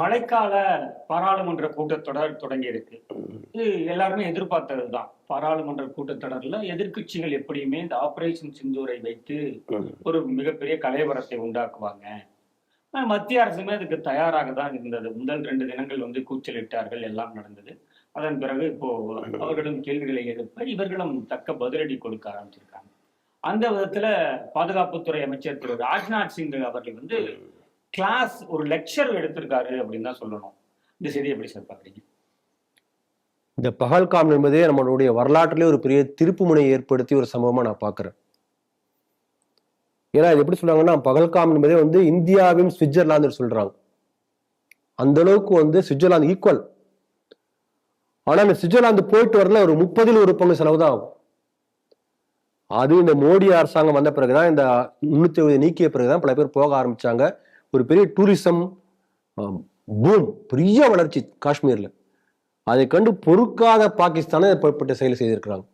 மழைக்கால பாராளுமன்ற கூட்டத்தொடர் தொடங்கி இருக்கு. இது எல்லாருமே எதிர்பார்த்ததுதான். பாராளுமன்ற கூட்டத்தொடர்ல எதிர்க்கட்சிகள் எப்படியுமே இந்த ஆபரேஷன் சிந்தூரை வைத்து ஒரு மிகப்பெரிய கலைவரத்தை உண்டாக்குவாங்க. மத்திய அரசுமே அதுக்கு தயாராக தான் இருந்தது. முதல் ரெண்டு தினங்கள் வந்து கூச்சலிட்டார்கள் எல்லாம் நடந்தது. அதன் பிறகு இப்போ அவர்களும் கேள்விகளை எழுப்ப இவர்களும் தக்க பதிலடி கொடுக்க ஆரம்பிச்சிருக்காங்க. அந்த விதத்துல பாதுகாப்புத்துறை அமைச்சர் திரு ராஜ்நாத் சிங் அவர்கள் வந்து கிளாஸ் ஒரு லெக்சர் எடுத்திருக்காரு அப்படின்னு தான் சொல்லணும். இந்த செய்தி எப்படி சார் பாக்குறீங்க இந்த பகல்காம் என்பதே நம்மளுடைய வரலாற்றிலே ஒரு பெரிய திருப்புமுனை ஏற்படுத்தி ஒரு சம்பவமா நான் பாக்குறேன் ஏன்னா இது எப்படி சொல்றாங்கன்னா பகல்காம் என்பதே வந்து இந்தியாவின் சுவிட்சர்லாந்து சொல்றாங்க. அந்த அளவுக்கு வந்து சுவிட்சர்லாந்து ஈக்குவல் ஆனா இந்த சுவிட்சர்லாந்து போயிட்டு வரல ஒரு முப்பதில் ஒரு பங்கு செலவு தான் ஆகும். அது இந்த மோடி அரசாங்கம் வந்த பிறகுதான் இந்த முன்னூத்தி எழுபது நீக்கிய பிறகுதான் பல பேர் போக ஆரம்பிச்சாங்க. ஒரு பெரிய டூரிசம் பூம் பெரிய வளர்ச்சி காஷ்மீரில். அதை கண்டு பொறுக்காத பாகிஸ்தானை இப்படிப்பட்ட செயல் செய்திருக்கிறாங்க.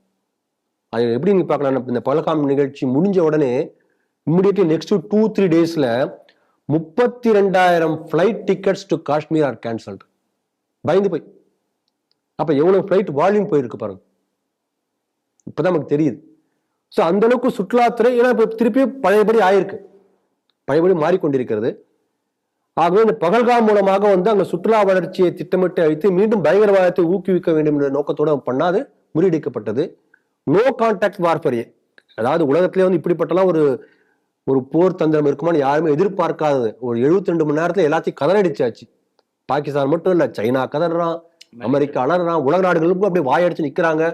அதை எப்படி நீங்கள் பார்க்கலாம்? இந்த பலகாம் நிகழ்ச்சி முடிஞ்ச உடனே இம்மிடியட்லி நெக்ஸ்ட் டூ த்ரீ டேஸில் முப்பத்தி ரெண்டாயிரம் flight tickets to Kashmir are cancelled பயந்து போய். அப்போ எவ்வளோ ஃப்ளைட் வால்யூம் போயிருக்கு பாருங்க. இப்போதான் நமக்கு தெரியுது. ஸோ அந்த அளவுக்கு சுற்றுலாத்துறை ஏன்னா இப்போ திருப்பி பழையபடி ஆயிருக்கு. பழையபடி மாறிக்கொண்டிருக்கிறது. ஆகவே இந்த பகல்காம் மூலமாக வந்து அங்க சுற்றுலா வளர்ச்சியை திட்டமிட்டு அழித்து மீண்டும் பயங்கரவாதத்தை ஊக்குவிக்க வேண்டும் என்ற நோக்கத்தோடு பண்ணாது முறியடிக்கப்பட்டது. நோ கான்டாக்ட் வார்ஃபரியே அதாவது உலகத்திலே வந்து இப்படிப்பட்டலாம் ஒரு ஒரு போர் தந்திரம் இருக்குமான்னு யாருமே எதிர்பார்க்காதது. ஒரு 72 ரெண்டு மணி நேரத்துல எல்லாத்தையும் கதறடிச்சாச்சு. பாகிஸ்தான் மட்டும் இல்ல சைனா கதறான் அமெரிக்கா அலறான் உலக நாடுகளுக்கும் அப்படியே வாயடிச்சு நிக்கிறாங்க.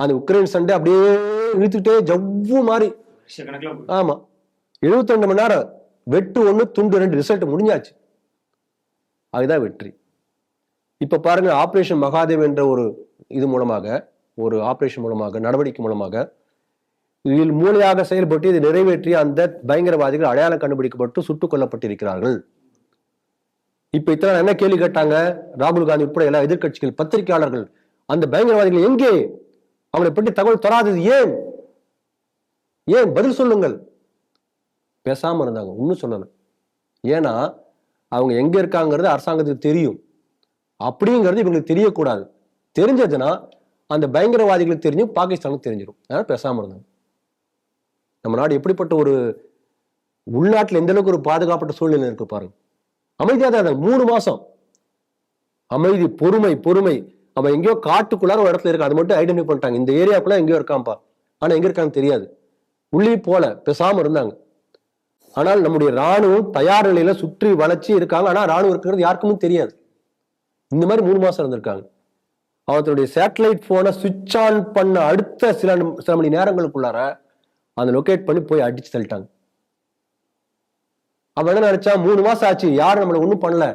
அந்த உக்ரைன் சண்டை அப்படியே இழுத்துக்கிட்டே ஜவ்வு மாதிரி லட்சக்கணக்கில் எழுபத்தி ரெண்டு மணி நேரம் வெட்டு ஒன்று துண்டு ரெண்டு ரிசல்ட் முடிஞ்சாச்சு. அதுதான் வெற்றி. இப்போ பாருங்க ஆப்ரேஷன் மகாதேவ் என்ற ஒரு இது மூலமாக ஒரு ஆப்ரேஷன் மூலமாக நடவடிக்கை மூலமாக இதில் மூளையாக செயல்பட்டு இதை நிறைவேற்றி அந்த பயங்கரவாதிகள் அடையாளம் கண்டுபிடிக்கப்பட்டு சுட்டுக் கொல்லப்பட்டிருக்கிறார்கள். இப்ப இத்தனை என்ன கேள்வி கேட்டாங்க? ராகுல் காந்தி உட்பட எல்லா எதிர்க்கட்சிகள் பத்திரிகையாளர்கள் அந்த பயங்கரவாதிகள் எங்கே? அவங்களை பற்றி தகவல் தராதது ஏன்? ஏன் பதில் சொல்லுங்கள். பேசாமல் இருந்தாங்க. ஒன்றும் சொல்லலை ஏன்னா அவங்க எங்கே இருக்காங்கிறது அரசாங்கத்துக்கு தெரியும். அப்படிங்கிறது இவங்களுக்கு தெரியக்கூடாது. தெரிஞ்சதுன்னா அந்த பயங்கரவாதிகளுக்கு தெரிஞ்சும் பாகிஸ்தானுக்கு தெரிஞ்சிடும் அதனால் பேசாமல் இருந்தாங்க நம்ம நாடு எப்படிப்பட்ட ஒரு உள்நாட்டில் எந்த அளவுக்கு ஒரு பாதுகாப்பட்ட சூழ்நிலை இருக்கு பாருங்க. அமைதியாக தான் இருந்தாங்க. மூணு மாதம் அமைதி பொறுமை பொறுமை. அவன் எங்கேயோ காட்டுக்குள்ளார ஒரு இடத்துல இருக்கு அது மட்டும் ஐடென்டிஃபை பண்ணிட்டாங்க. இந்த ஏரியாக்குள்ள எங்கேயோ இருக்கான்ப்பா. ஆனால் எங்கே இருக்கான்னு தெரியாது. உள்ளே போல பேசாமல் இருந்தாங்க. ஆனால் நம்முடைய ராணுவம் தயார் நிலையில சுற்றி வளைச்சி இருக்காங்க. ஆனால் ராணுவம் இருக்கிறது யாருக்குமே தெரியாது. இந்த மாதிரி மூணு மாசம் இருந்திருக்காங்க. அவர்களுடைய சேட்டலைட் போனை சுவிட்ச் ஆன் பண்ண அடுத்த சில சில மணி நேரங்களுக்குள்ளார அந்த லொக்கேட் பண்ணி போய் அடிச்சு தள்ளிட்டாங்க. அவன் என்ன நினைச்சா மூணு மாசம் ஆச்சு யாரும் நம்மளை ஒன்றும் பண்ணல.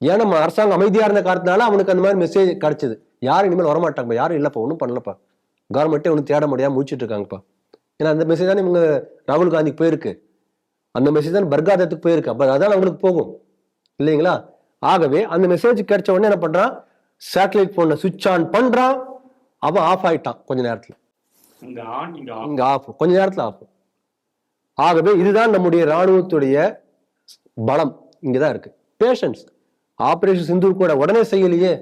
ஏன் நம்ம அரசாங்கம் அமைதியா இருந்த காரணத்தினால அவனுக்கு அந்த மாதிரி மெசேஜ் கிடைச்சது. யாரும் இனிமேல் வரமாட்டாங்கப்பா யாரும் இல்லப்பா ஒன்றும் பண்ணலப்பா. கவர்மெண்ட்டே ஒன்றும் தேட முடியாம முடிச்சிட்டு இருக்காங்கப்பா. ஏன்னா அந்த மெசேஜ் தானே இவங்க ராகுல் காந்திக்கு போயிருக்கு. அந்த மெசேஜ் தான் பர்காதத்துக்கு போயிருக்கு அப்ப அதான் அவங்களுக்கு போகும். இல்லைங்களா? ஆகவே அந்த மெசேஜ் கிடைச்ச உடனே என்ன பண்றான்? சேட்டலைட் போனை சுவிட்ச் ஆன் பண்றான். அவன் ஆஃப் ஆயிட்டான் கொஞ்ச நேரத்துல. இங்க இங்க ஆஃப் இங்க கொஞ்ச நேரத்துல ஆஃப் ஆகவே இதுதான் நம்முடைய ராணுவத்துடைய பலம். இங்கதான் இருக்கு. பேஷன்ஸ் ஆபரேஷன் சிந்தூர் கூட உடனே செய்யலையே.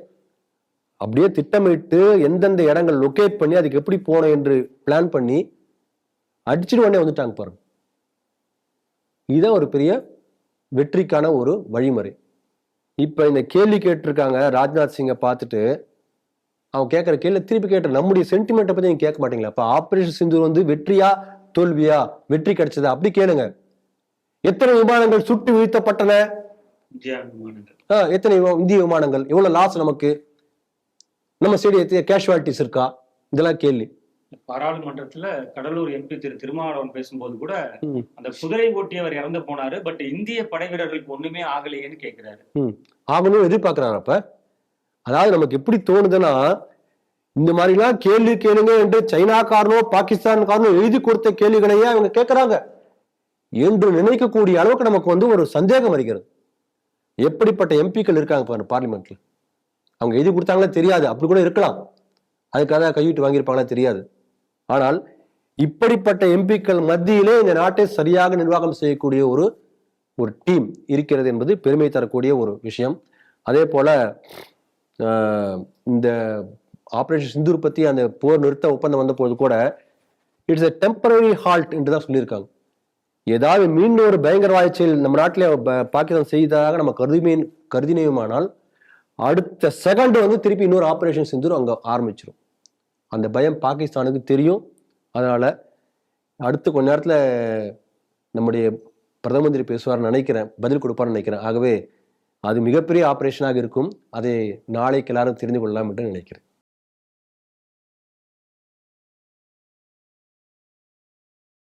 அப்படியே திட்டமிட்டு எந்தெந்த இடங்கள் லொகேட் பண்ணி அதுக்கு எப்படி போகணும் என்று பிளான் பண்ணி அடிச்சுட்டு உடனே வந்துட்டாங்க பாருங்க. இதுதான் ஒரு பெரிய வெற்றிக்கான ஒரு வழிமுறை. இப்ப இந்த கேள்வி கேட்டிருக்காங்க ராஜ்நாத் சிங்கை பார்த்துட்டு அவன் கேட்கிற கேள்வி திருப்பி கேட்டு நம்முடைய சென்டிமெண்ட்டை பத்தி நீங்க கேட்க மாட்டீங்களா? அப்ப ஆபரேஷன் சிந்தூர் வந்து வெற்றியா தோல்வியா? வெற்றி கிடைச்சதா? அப்படி கேளுங்க. எத்தனை விமானங்கள் சுட்டு வீழ்த்தப்பட்டன? ஆ, எத்தனை இந்திய விமானங்கள்? எவ்வளவு லாஸ் நமக்கு? நம்ம சைடு எத்தனை கேஷுவாலிட்டிஸ் இருக்கா? இதெல்லாம் கேள்வி. பாராளுமன்றத்துல கடலூர் எம்பி திரு திருமாவளவன் பேசும்போது கூட. அந்த குதிரை ஓட்டியவர் இறந்து போனாரு பட் இந்திய படை வீரர்களுக்கு ஒண்ணுமே ஆகலையேன்னு கேக்குறாரு. ஆகணும் எதிர்பார்க்கிறாங்க அப்ப? அதாவது நமக்கு எப்படி தோணுதுன்னா இந்த மாதிரிலாம் கேள்வி கேளுங்க என்று சைனாக்காரனோ பாகிஸ்தான்காரனோ எழுதி கொடுத்த கேள்விகளையே அவங்க கேட்கறாங்க என்று நினைக்கக்கூடிய அளவுக்கு நமக்கு வந்து ஒரு சந்தேகம் வருகிறது. எப்படிப்பட்ட எம்பிக்கள் இருக்காங்க பாருங்க பார்லிமெண்ட்ல. அவங்க எழுதி கொடுத்தாங்களே தெரியாது அப்படி கூட இருக்கலாம். அதுக்காக கைவிட்டு வாங்கியிருப்பாங்களா தெரியாது. ஆனால் இப்படிப்பட்ட எம்பிக்கள் மத்தியிலே இந்த நாட்டை சரியாக நிர்வாகம் செய்யக்கூடிய ஒரு ஒரு டீம் இருக்கிறது என்பது பெருமை தரக்கூடிய ஒரு விஷயம். அதே போல இந்த ஆப்ரேஷன் சிந்தூர் பற்றி அந்த போர் நிறுத்த ஒப்பந்தம் வந்த போது கூட இட்ஸ் எ டெம்பரரி ஹால்ட் என்று தான் சொல்லியிருக்காங்க. ஏதாவது மீண்டும் ஒரு பயங்கரவாத செயல் நம்ம நாட்டில் பாகிஸ்தான் செய்ததாக நம்ம கருதுமே கருதினேயுமானால் அடுத்த செகண்ட் வந்து திருப்பி இன்னொரு ஆப்ரேஷன் சிந்தூர் அங்கே ஆரம்பிச்சிடும் அந்த பயம் பாகிஸ்தானுக்கு தெரியும். அதனால் அடுத்து கொஞ்ச நேரத்தில் நம்முடைய பிரதம மந்திரி பேசுவார்னு நினைக்கிறேன். பதில் கொடுப்பார்னு நினைக்கிறேன். ஆகவே அது மிகப்பெரிய ஆப்ரேஷனாக இருக்கும். அதை நாளைக்கு எல்லாரும் தெரிந்து கொள்ளலாம் என்று நினைக்கிறேன்.